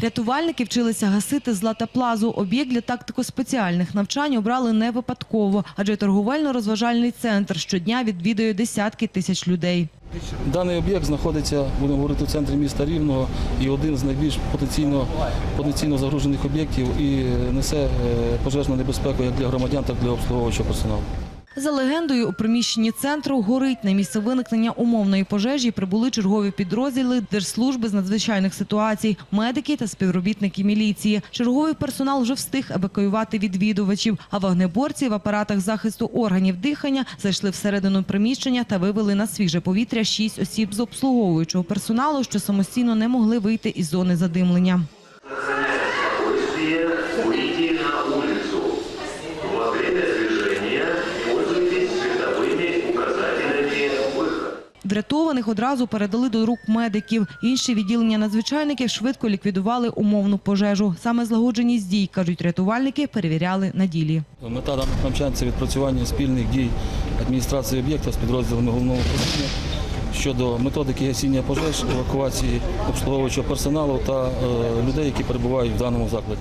Рятувальники вчилися гасити златоплазу. Об'єкт для тактико-спеціальних навчань обрали не випадково, адже торговельно-розважальний центр щодня відвідує десятки тисяч людей. Даний об'єкт знаходиться, будемо говорити, в центрі міста Рівного і один з найбільш потенційно, потенційно загружених об'єктів і несе е, пожежну небезпеку як для громадян, так і для обслуговуючого персоналу. За легендою, у приміщенні центру горить. На місце виникнення умовної пожежі прибули чергові підрозділи Держслужби з надзвичайних ситуацій, медики та співробітники міліції. Черговий персонал вже встиг евакуювати відвідувачів, а вогнеборці в апаратах захисту органів дихання зайшли всередину приміщення та вивели на свіже повітря шість осіб з обслуговуючого персоналу, що самостійно не могли вийти із зони задимлення. спокойствие, Врятованих одразу передали до рук медиків. Інші відділення надзвичайників швидко ліквідували умовну пожежу. Саме злагодженість дій, кажуть рятувальники, перевіряли на ділі. Мета навчань це відпрацювання спільних дій адміністрації об'єкта з підрозділами головного управління щодо методики гасіння пожеж, евакуації обслуговуючого персоналу та е, людей, які перебувають в даному закладі.